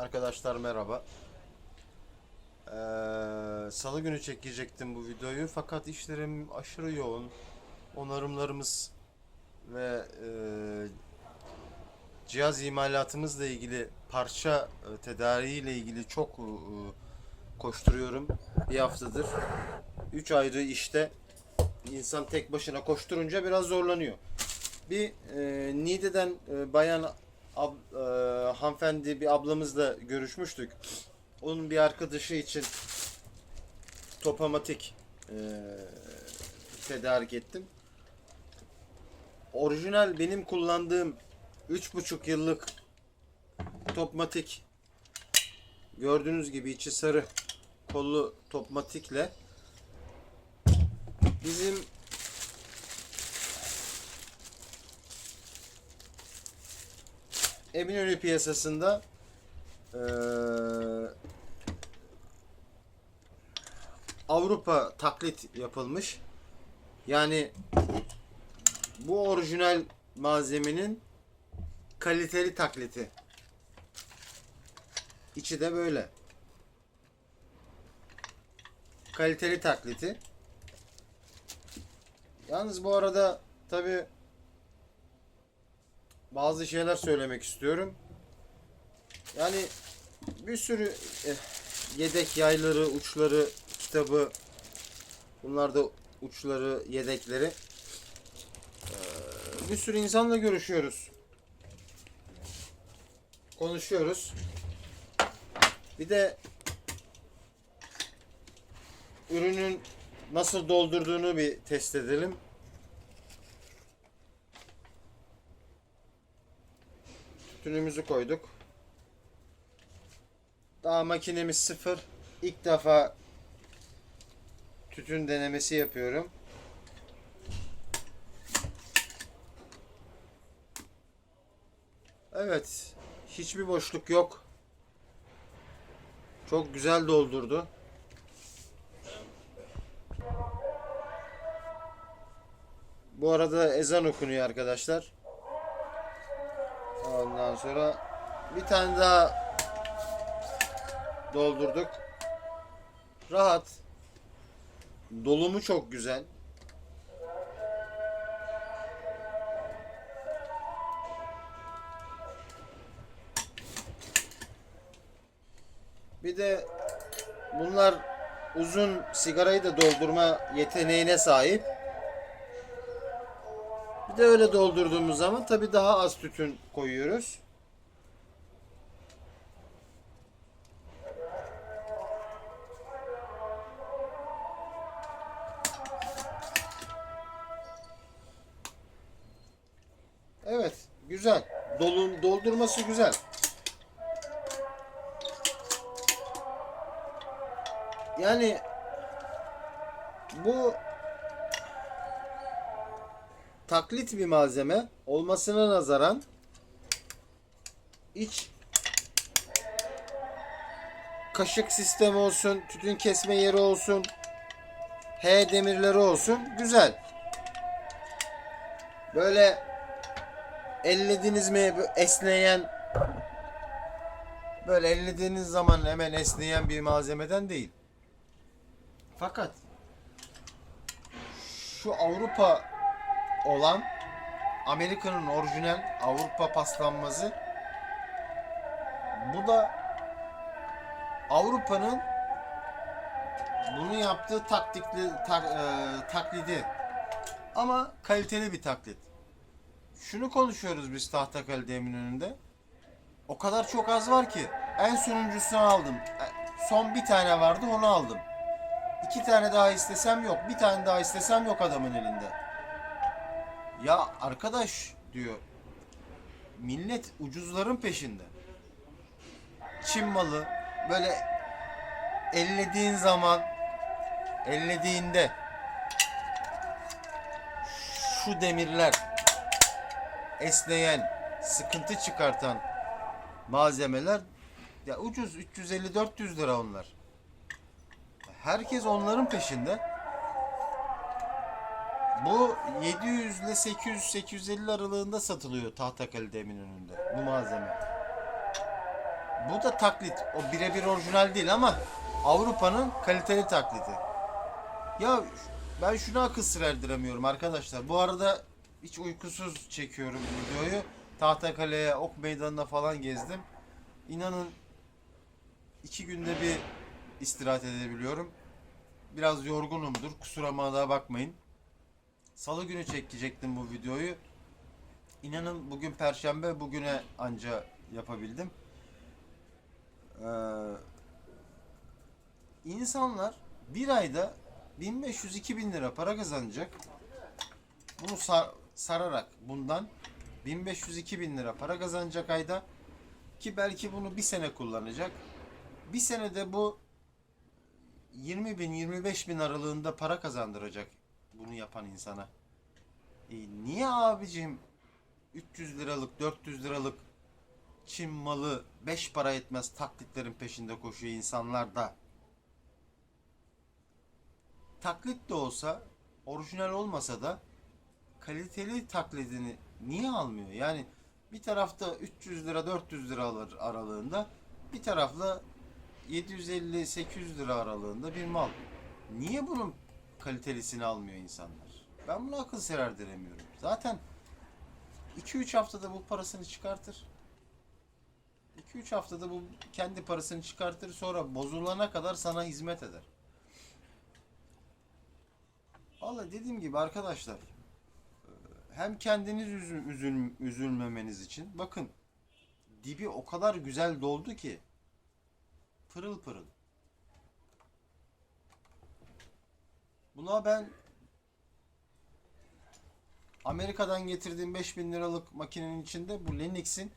Arkadaşlar merhaba. Ee, Salı günü çekecektim bu videoyu fakat işlerim aşırı yoğun. Onarımlarımız ve e, cihaz imalatımızla ilgili parça e, tedariğiyle ilgili çok e, koşturuyorum. Bir haftadır. 3 ayrı işte insan tek başına koşturunca biraz zorlanıyor. Bir e, Niğde'den e, bayan ab, e, hanımefendi bir ablamızla görüşmüştük. Onun bir arkadaşı için topamatik e, tedarik ettim. Orijinal benim kullandığım 3,5 yıllık topmatik gördüğünüz gibi içi sarı kollu topmatikle bizim Eminönü piyasasında eee, Avrupa taklit yapılmış. Yani bu orijinal malzemenin kaliteli taklidi. İçi de böyle. Kaliteli taklidi. Yalnız bu arada tabi bazı şeyler söylemek istiyorum. Yani bir sürü eh, yedek yayları, uçları, kitabı bunlar da uçları, yedekleri. Ee, Bir sürü insanla görüşüyoruz. Konuşuyoruz. Bir de ürünün nasıl doldurduğunu bir test edelim. Tütünümüzü koyduk. Daha makinemiz sıfır. İlk defa tütün denemesi yapıyorum. Evet. Hiçbir boşluk yok. Çok güzel doldurdu. Bu arada ezan okunuyor arkadaşlar. Ondan sonra bir tane daha doldurduk. Rahat. Dolumu çok güzel. Bir de bunlar uzun sigarayı da doldurma yeteneğine sahip. Bir de öyle doldurduğumuz zaman tabi daha az tütün koyuyoruz. Evet, güzel. Dolun doldurması güzel. Yani bu taklit bir malzeme olmasına nazaran iç kaşık sistemi olsun, tütün kesme yeri olsun, H demirleri olsun güzel. Böyle ellediniz mi esneyen böyle ellediğiniz zaman hemen esneyen bir malzemeden değil. Fakat şu Avrupa olan Amerika'nın orijinal Avrupa paslanmazı bu da Avrupa'nın bunu yaptığı taktikli tak, e, taklidi ama kaliteli bir taklit. Şunu konuşuyoruz biz Tahtakale Eminönü'nde. O kadar çok az var ki en sonuncusunu aldım. E, Son bir tane vardı onu aldım. İki tane daha istesem yok. Bir tane daha istesem yok adamın elinde. Ya arkadaş diyor. Millet ucuzların peşinde. Çin malı böyle ellediğin zaman ellediğinde şu demirler esneyen, sıkıntı çıkartan malzemeler ya ucuz 350-400 lira onlar. Herkes onların peşinde. Bu 700 ile 800 850 aralığında satılıyor Tahtakale'de Eminönü'nde bu malzeme. Bu da taklit. O birebir orijinal değil ama Avrupa'nın kaliteli taklidi. Ya ben şuna akıl sır erdiremiyorum arkadaşlar. Bu arada hiç uykusuz çekiyorum videoyu. Tahtakale'ye, Ok Meydanı'na falan gezdim. İnanın iki günde bir istirahat edebiliyorum. Biraz yorgunumdur. Kusuruma da bakmayın. Salı günü çekecektim bu videoyu. İnanın bugün perşembe bugüne anca yapabildim. Ee, insanlar bir ayda 1500-2000 lira para kazanacak. Bunu sar- sararak bundan 1500-2000 lira para kazanacak ayda ki belki bunu bir sene kullanacak. Bir senede bu 20 bin 25 bin aralığında para kazandıracak bunu yapan insana. E, niye abicim 300 liralık 400 liralık Çin malı 5 para etmez taklitlerin peşinde koşuyor insanlar da. Taklit de olsa, orijinal olmasa da kaliteli taklidini niye almıyor? Yani bir tarafta 300 lira 400 lira alır aralığında, bir tarafta 750-800 lira aralığında bir mal. Niye bunun kalitelisini almıyor insanlar? Ben buna akıl sır erdiremiyorum. Zaten 2-3 haftada bu parasını çıkartır. 2-3 haftada bu kendi parasını çıkartır sonra bozulana kadar sana hizmet eder. Valla dediğim gibi arkadaşlar hem kendiniz üzül, üzül- üzülmemeniz için bakın dibi o kadar güzel doldu ki pırıl pırıl. Buna ben Amerika'dan getirdiğim 5000 liralık makinenin içinde bu Linux'in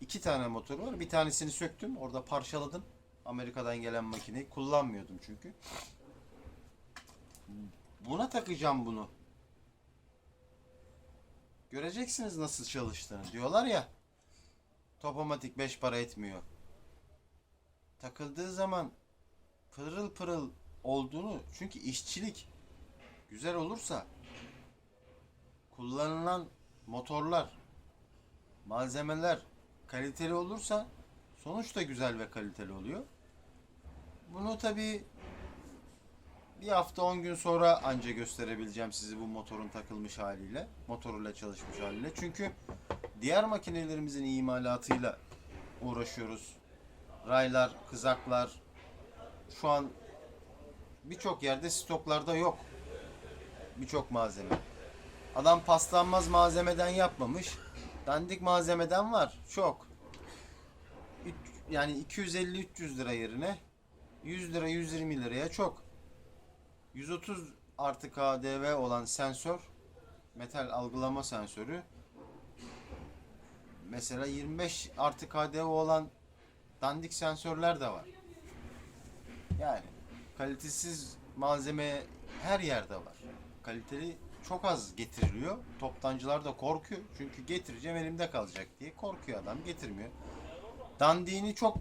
iki tane motoru var. Bir tanesini söktüm. Orada parçaladım. Amerika'dan gelen makineyi kullanmıyordum çünkü. Buna takacağım bunu. Göreceksiniz nasıl çalıştığını. Diyorlar ya. Topomatik 5 para etmiyor. Takıldığı zaman pırıl pırıl olduğunu çünkü işçilik güzel olursa kullanılan motorlar malzemeler kaliteli olursa sonuç da güzel ve kaliteli oluyor. Bunu tabi bir hafta 10 gün sonra anca gösterebileceğim sizi bu motorun takılmış haliyle, motoruyla çalışmış haliyle. Çünkü diğer makinelerimizin imalatıyla uğraşıyoruz. Raylar, kızaklar şu an birçok yerde stoklarda yok. Birçok malzeme. Adam paslanmaz malzemeden yapmamış. Dandik malzemeden var. Çok. Yani 250-300 lira yerine 100 lira 120 liraya çok. 130 artı KDV olan sensör metal algılama sensörü mesela 25 artı KDV olan dandik sensörler de var. Yani kalitesiz malzeme her yerde var. Kaliteli çok az getiriliyor. Toptancılar da korkuyor. Çünkü getireceğim elimde kalacak diye korkuyor adam getirmiyor. Dandiğini çok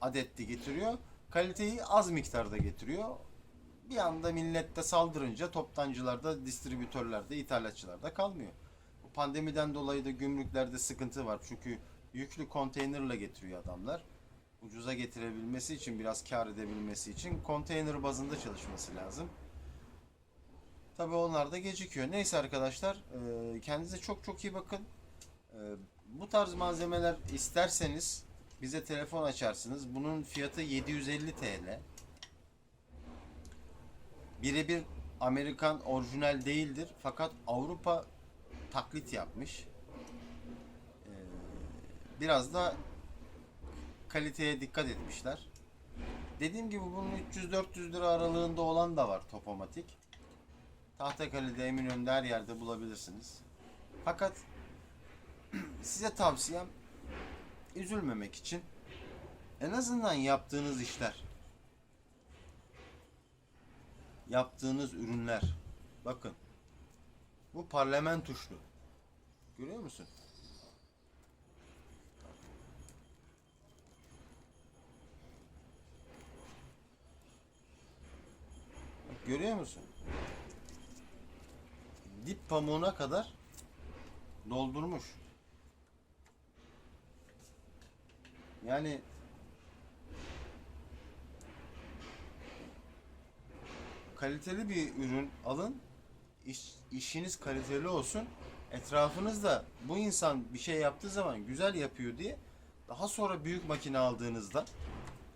adetli getiriyor. Kaliteyi az miktarda getiriyor. Bir anda millette saldırınca toptancılarda, distribütörlerde, ithalatçılarda kalmıyor. Pandemiden dolayı da gümrüklerde sıkıntı var. Çünkü yüklü konteynerle getiriyor adamlar. Ucuza getirebilmesi için, biraz kar edebilmesi için konteyner bazında çalışması lazım. Tabii onlar da gecikiyor. Neyse arkadaşlar, e, kendinize çok çok iyi bakın. E, Bu tarz malzemeler isterseniz bize telefon açarsınız. Bunun fiyatı 750 TL. Birebir Amerikan orijinal değildir. Fakat Avrupa taklit yapmış. Ee, Biraz da kaliteye dikkat etmişler. Dediğim gibi bunun 300-400 lira aralığında olan da var Topomatik. Tahtakale'de, Eminönü'nde her yerde bulabilirsiniz. Fakat size tavsiyem üzülmemek için en azından yaptığınız işler yaptığınız ürünler bakın bu parlament tuşlu görüyor musun? Görüyor musun? Dip pamuğuna kadar doldurmuş. Yani kaliteli bir ürün alın. iş- işiniz kaliteli olsun. Etrafınızda bu insan bir şey yaptığı zaman güzel yapıyor diye daha sonra büyük makine aldığınızda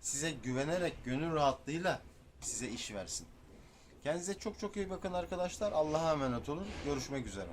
size güvenerek gönül rahatlığıyla size iş versin. Kendinize çok çok iyi bakın arkadaşlar. Allah'a emanet olun. Görüşmek üzere.